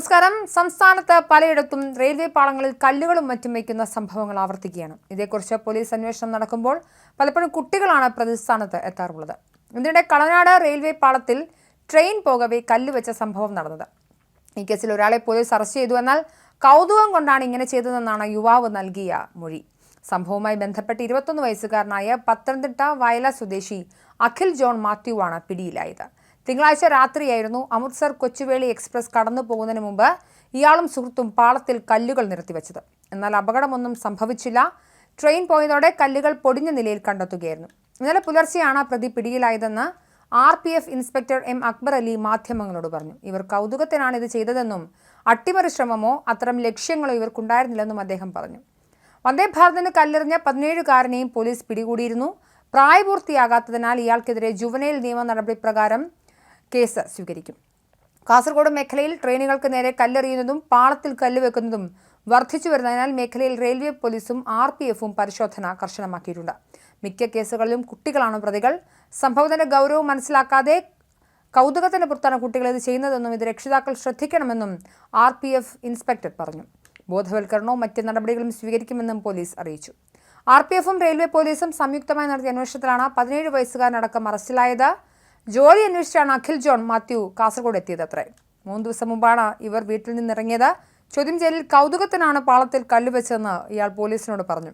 നമസ്കാരം. സംസ്ഥാനത്ത് പലയിടത്തും റെയിൽവേ പാളങ്ങളിൽ കല്ലുകളും മറ്റും വയ്ക്കുന്ന സംഭവങ്ങൾ ആവർത്തിക്കുകയാണ്. ഇതേക്കുറിച്ച് പോലീസ് അന്വേഷണം നടക്കുമ്പോൾ പലപ്പോഴും കുട്ടികളാണ് പ്രതിസ്ഥാനത്ത് എത്താറുള്ളത്. ഇതിനിടെ കളനാട് റെയിൽവേ പാളത്തിൽ ട്രെയിൻ പോകവെ കല്ല് വെച്ച സംഭവം നടന്നത്. ഈ കേസിൽ ഒരാളെ പോലീസ് അറസ്റ്റ് ചെയ്തു എന്നാൽ കൗതുകം കൊണ്ടാണ് ഇങ്ങനെ ചെയ്തതെന്നാണ് യുവാവ് നൽകിയ മൊഴി. സംഭവവുമായി ബന്ധപ്പെട്ട് ഇരുപത്തൊന്ന് വയസ്സുകാരനായ പത്തനംതിട്ട വയല സ്വദേശി അഖിൽ ജോൺ മാത്യുവാണ് പിടിയിലായത്. തിങ്കളാഴ്ച രാത്രിയായിരുന്നു അമൃത്സർ കൊച്ചുവേളി എക്സ്പ്രസ് കടന്നു പോകുന്നതിന് മുമ്പ് ഇയാളും സുഹൃത്തും പാളത്തിൽ കല്ലുകൾ നിരത്തിവെച്ചത്. എന്നാൽ അപകടമൊന്നും സംഭവിച്ചില്ല. ട്രെയിൻ പോയതോടെ കല്ലുകൾ പൊടിഞ്ഞ നിലയിൽ കണ്ടെത്തുകയായിരുന്നു. ഇന്നലെ പുലർച്ചെയാണ് പ്രതി പിടിയിലായതെന്ന് R P F inspector M Akbar Ali മാധ്യമങ്ങളോട് പറഞ്ഞു. ഇവർ കൗതുകത്തിനാണ് ഇത് ചെയ്തതെന്നും അട്ടിമറി ശ്രമമോ അത്തരം ലക്ഷ്യങ്ങളോ ഇവർക്കുണ്ടായിരുന്നില്ലെന്നും അദ്ദേഹം പറഞ്ഞു. വന്ദേ ഭാരതിന് കല്ലെറിഞ്ഞ പതിനേഴുകാരനെയും പോലീസ് പിടികൂടിയിരുന്നു. പ്രായപൂർത്തിയാകാത്തതിനാൽ ഇയാൾക്കെതിരെ ജുവനൈൽ നിയമ നടപടി പ്രകാരം കേസ് സ്വീകരിക്കും. കാസർഗോഡ് മേഖലയിൽ ട്രെയിനുകൾക്ക് നേരെ കല്ലെറിയുന്നതും പാളത്തിൽ കല്ലുവെക്കുന്നതും വർദ്ധിച്ചു വരുന്നതിനാൽ മേഖലയിൽ റെയിൽവേ പോലീസും ആർ പി എഫും പരിശോധന കർശനമാക്കിയിട്ടുണ്ട്. മിക്ക കേസുകളിലും കുട്ടികളാണ് പ്രതികൾ? സംഭവത്തിന്റെ ഗൗരവം മനസ്സിലാക്കാതെ കൗതുകത്തിന് പുറത്താണ് കുട്ടികൾ ഇത് ചെയ്യുന്നതെന്നും ഇത് രക്ഷിതാക്കൾ ശ്രദ്ധിക്കണമെന്നും ആർ പി എഫ് ഇൻസ്പെക്ടർ പറഞ്ഞു. ബോധവൽക്കരണവും മറ്റ് നടപടികളും സ്വീകരിക്കുമെന്നും പോലീസ് അറിയിച്ചു. ആർ പി എഫും റെയിൽവേ പോലീസും സംയുക്തമായി നടത്തിയ അന്വേഷണത്തിലാണ് പതിനേഴ് വയസ്സുകാരനടക്കം അറസ്റ്റിലായത്. ജോലി അന്വേഷിച്ചാണ് അഖിൽ ജോൺ മാത്യു കാസർഗോഡ് എത്തിയത് അത്രേ മൂന്ന് ദിവസം മുമ്പാണ് ഇവർ വീട്ടിൽ നിന്നിറങ്ങിയത്. ചോദ്യം ചെയ്യലിൽ കൗതുകത്തിനാണ് പാളത്തിൽ കല്ലുവെച്ചതെന്ന് ഇയാൾ പോലീസിനോട് പറഞ്ഞു.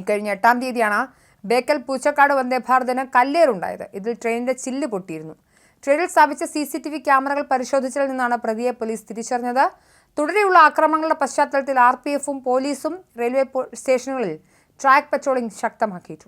ഇക്കഴിഞ്ഞ എട്ടാം തീയതിയാണ് ബേക്കൽ പൂച്ചക്കാട് വന്ദേ ഭാരതിന് കല്ലേറുണ്ടായത്. ഇതിൽ ട്രെയിനിന്റെ ചില്ല് പൊട്ടിയിരുന്നു. ട്രെയിനിൽ സ്ഥാപിച്ച സി സി ടി വി ക്യാമറകൾ പരിശോധിച്ചതിൽ നിന്നാണ് പ്രതിയെ പോലീസ് തിരിച്ചറിഞ്ഞത്. തുടരെയുള്ള ആക്രമണങ്ങളുടെ പശ്ചാത്തലത്തിൽ ആർ പി എഫും പോലീസും റെയിൽവേ സ്റ്റേഷനുകളിൽ ട്രാക്ക് പട്രോളിംഗ് ശക്തമാക്കിയിട്ടുണ്ട്